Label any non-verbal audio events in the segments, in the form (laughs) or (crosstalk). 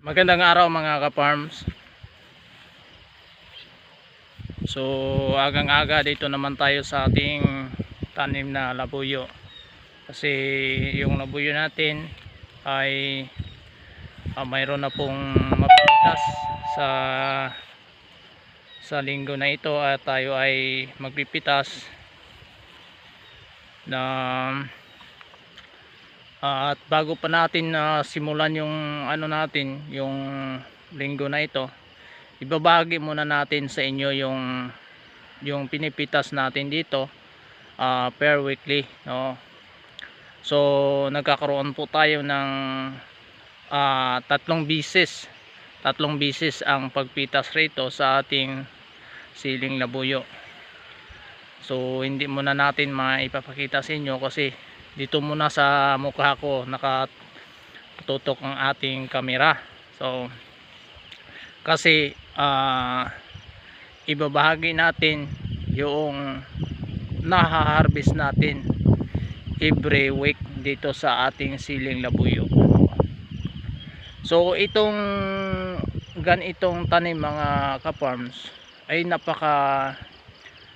Magandang araw mga ka-farms. So, agang-aga dito naman tayo sa ating tanim na labuyo. Kasi yung labuyo natin ay ah, mayroon na pong mapitas sa sa linggo na ito at tayo ay magpipitas na Ah, at bago pa natin na simulan yung ano natin, yung linggo na ito, ibabahagi muna natin sa inyo yung yung pinipitas natin dito ah, per weekly, no. So, nagkakaroon po tayo ng ah, tatlong bisis. Tatlong bisis ang pagpitas rito sa ating siling labuyo. So, hindi muna natin maipapakita sa inyo kasi dito muna sa mukha ko nakatutok ang ating kamera. So kasi ah ibabahagi natin yung nahaharvest natin every week dito sa ating siling labuyo. So itong ganitong tanim mga ka-farms ay napaka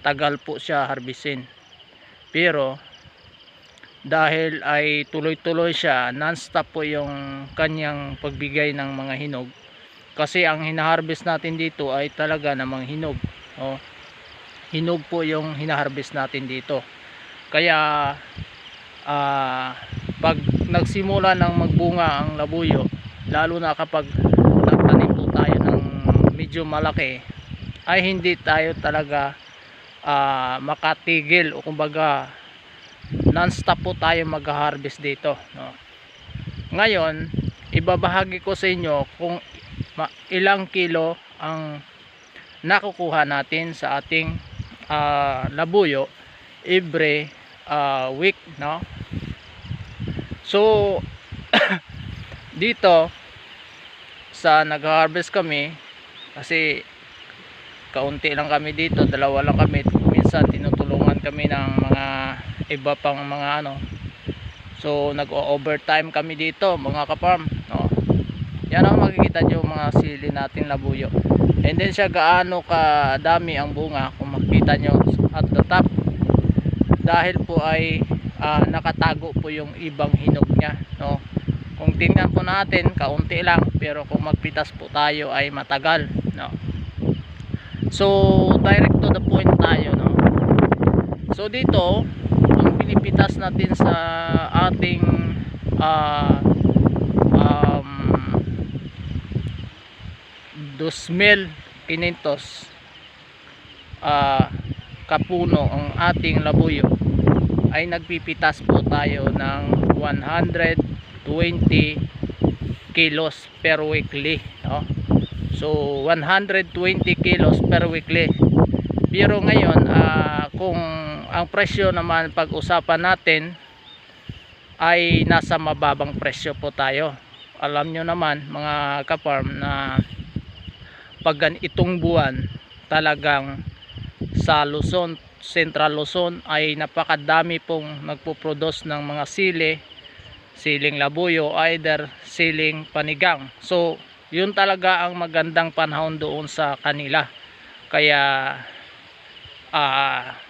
tagal po siya harvestin. Pero dahil ay tuloy-tuloy siya non-stop po yung kanyang pagbigay ng mga hinog kasi ang hinaharvest natin dito ay talaga namang hinog oh. hinog po yung hinaharvest natin dito kaya ah, pag nagsimula ng magbunga ang labuyo lalo na kapag nagtanim po tayo ng medyo malaki ay hindi tayo talaga ah, makatigil o kumbaga non-stop po tayo mag-harvest dito no? ngayon ibabahagi ko sa inyo kung ilang kilo ang nakukuha natin sa ating ah, labuyo every ah, week no so (coughs) dito sa nag-harvest kami kasi kaunti lang kami dito dalawa lang kami minsan tinutulungan kami ng mga iba pang mga ano so nag-overtime kami dito mga kaparm no? yan ang makikita nyo mga sili natin labuyo and then siya gaano kadami ang bunga kung makikita nyo at the top dahil po ay ah, nakatago po yung ibang hinog niya no? kung tingnan po natin kaunti lang pero kung magpitas po tayo ay matagal no? so direct to the point tayo no? So dito ang pinipitas natin sa ating ah um, 2,500 ah kapuno ang ating labuyo ay nagpipitas po tayo ng 120 kilos per weekly no? so 120 kilos per weekly pero ngayon ah, kung ang presyo naman pag-usapan natin ay nasa mababang presyo po tayo. Alam nyo naman mga ka-farm na pag itong buwan talagang sa Luzon, Central Luzon ay napakadami pong nagpo-produce ng mga sili siling labuyo either siling panigang. So yun talaga ang magandang panahon doon sa kanila. Kaya ah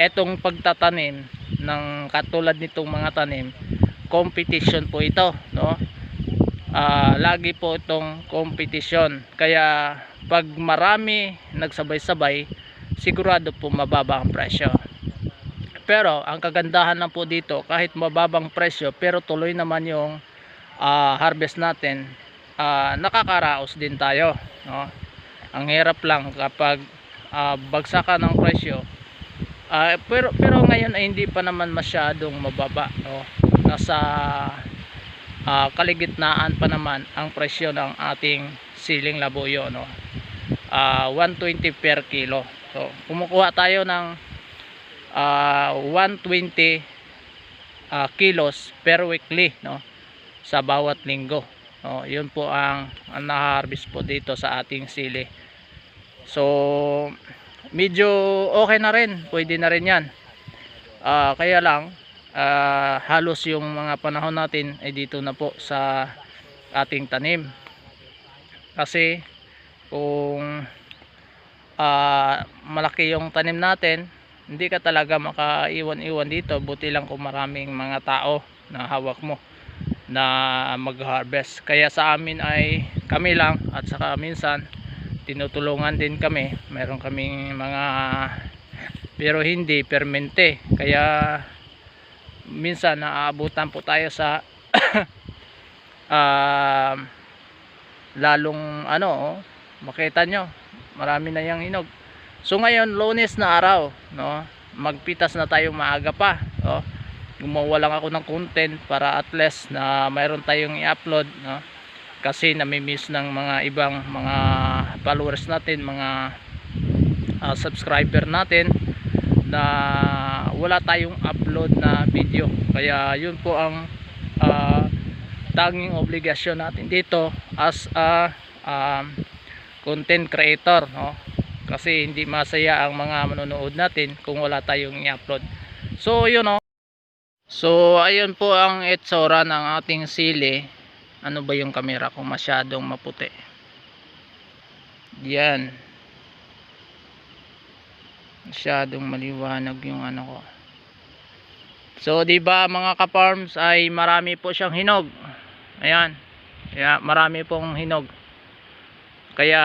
etong pagtatanim ng katulad nitong mga tanim competition po ito no? Ah, lagi po itong competition. Kaya pag marami nagsabay-sabay sigurado po mababa ang presyo. Pero ang kagandahan lang po dito kahit mababang presyo pero tuloy naman yung ah, harvest natin ah, nakakaraos din tayo no? ang hirap lang kapag ah, bagsakan ng presyo Ah, pero pero ngayon ay hindi pa naman masyadong mababa no? Nasa ah, kaligitnaan pa naman ang presyo ng ating siling labuyo no? Ah, 120 per kilo. So kumukuha tayo ng ah, 120 ah, kilos per weekly no? Sa bawat linggo no? Yun po ang, ang na-harvest po dito sa ating sili. So medyo okay na rin. Pwede na rin yan. Ah, kaya lang ah, halos yung mga panahon natin ay dito na po sa ating tanim. Kasi kung ah, malaki yung tanim natin hindi ka talaga makaiwan-iwan dito. Buti lang kung maraming mga tao na hawak mo na mag-harvest. Kaya sa amin ay kami lang at saka minsan tinutulungan din kami. Meron kaming mga pero hindi permente. Kaya minsan naaabutan po tayo sa (coughs) ah, lalong ano oh, makita nyo marami na yung hinog. So ngayon lunes na araw no magpitas na tayo maaga pa oh gumawa lang ako ng content para at least na mayroon tayong i-upload no kasi namimiss ng mga ibang mga followers natin mga ah, subscriber natin na wala tayong upload na video. Kaya yun po ang ah, tanging obligasyon natin dito as a um, content creator no? Kasi hindi masaya ang mga manonood natin kung wala tayong i-upload. So yun no? So ayun po ang itsura ng ating sili ano ba yung camera kung masyadong maputi. Yan. Masyadong maliwanag yung ano ko. So di ba mga ka-farms ay marami po siyang hinog. Ayan. Kaya marami pong hinog. Kaya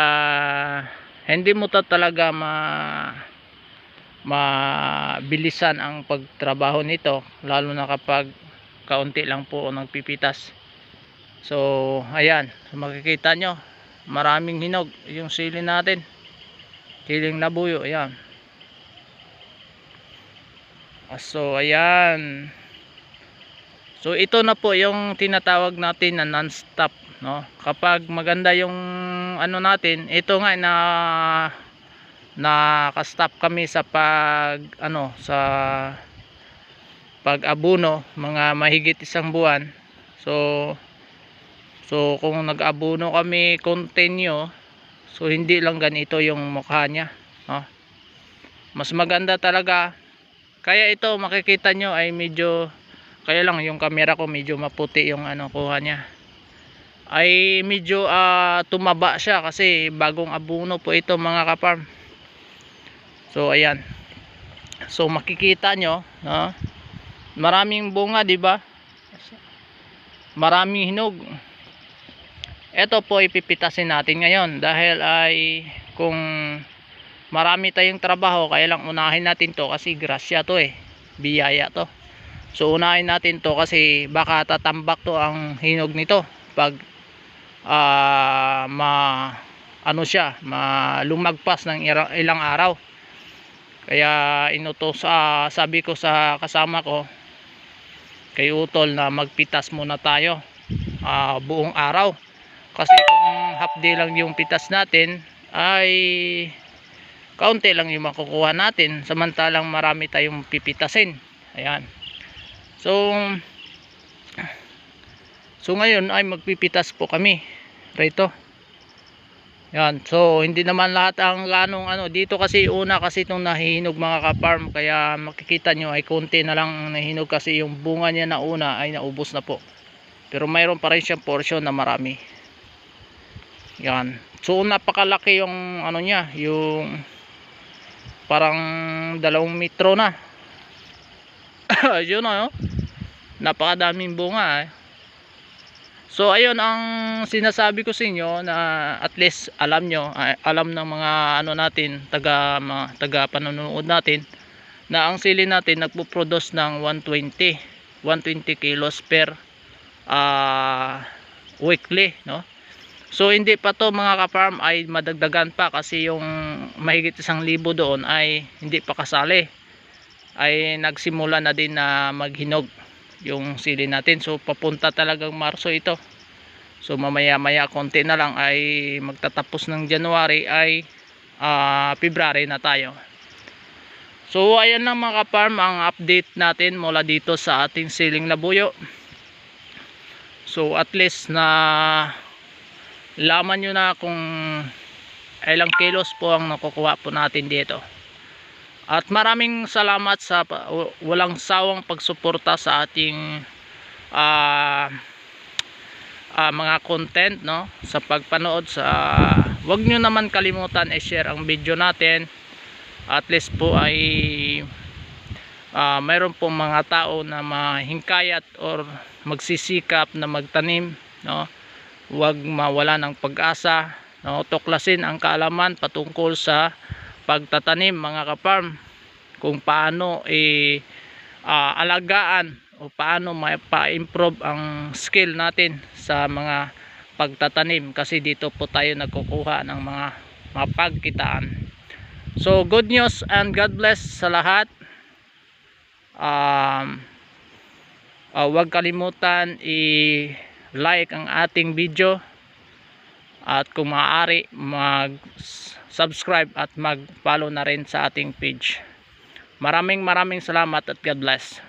hindi mo ta talaga ma mabilisan ang pagtrabaho nito lalo na kapag kaunti lang po nagpipitas so ayan makikita nyo maraming hinog yung sili natin. Siling labuyo ayan. Ah, so ayan. So ito na po yung tinatawag natin na non-stop no? Kapag maganda yung ano natin ito nga na naka-stop kami sa pag ano sa pag abuno mga mahigit isang buwan. So so kung nag-abuno kami continue so hindi lang ganito yung mukha niya no? mas maganda talaga kaya ito makikita nyo ay medyo kaya lang yung camera ko medyo maputi yung ano kuha niya. Ay medyo ah, tumaba siya kasi bagong abuno po ito mga kaparm so ayan. So makikita nyo no? maraming bunga di ba? Maraming hinog ito po ipipitasin natin ngayon dahil ay kung marami tayong trabaho kaya lang unahin natin to kasi grasya to eh biyaya to. So unahin natin to kasi baka tatambak to ang hinog nito pag ah, ma ano siya ma lumagpas ng ira- ilang araw. Kaya inutos ah, sabi ko sa kasama ko kay Utol na magpitas muna tayo ah, buong araw kasi kung half day lang yung pitas natin ay kaunti lang yung makukuha natin. Samantalang marami tayong pipitasin. Ayan. So so ngayon ay magpipitas po kami. Rito. Yan so hindi naman lahat ang ganong ano. Dito kasi una kasi itong nahihinog mga ka-farm. Kaya makikita nyo ay konti na lang ang nahihinog kasi yung bunga niya na una ay naubos na po. Pero mayroon pa rin siyang portion na marami yan so napakalaki yung ano niya yung parang dalawang metro na (laughs) yun na oh. napakadaming bunga eh. so ayun ang sinasabi ko sa inyo na at least alam nyo alam ng mga ano natin taga, mga, taga panonood natin na ang sili natin nagpo-produce ng 120 120 kilos per ah, weekly no So hindi pa to mga ka-farm ay madagdagan pa kasi yung mahigit isang libo doon ay hindi pa kasali. Ay nagsimula na din na maghinog yung sili natin. So papunta talagang Marso ito. So mamaya maya konti na lang ay magtatapos ng January ay ah, February na tayo. So ayan lang mga ka-farm ang update natin mula dito sa ating siling labuyo. So at least na laman nyo na kung ilang kilos po ang nakukuha po natin dito. At maraming salamat sa walang sawang pagsuporta sa ating ah ah, mga content no? Sa pagpanood sa wag nyo naman kalimutan i-share ang video natin. At least po ay ah, mayroon po mga tao na mahingkayat or magsisikap na magtanim no wag mawala ng pag-asa. No tuklasin ang kaalaman patungkol sa pagtatanim mga kaparm kung paano i ah, alagaan o paano pa-improve ang skill natin sa mga pagtatanim. Kasi dito po tayo nagkukuha ng mga mapagkitaan. So good news and God bless sa lahat. Um, ah, huwag kalimutan i-like ang ating video. At kung maaari mag subscribe at mag follow na rin sa ating page. Maraming maraming salamat at God bless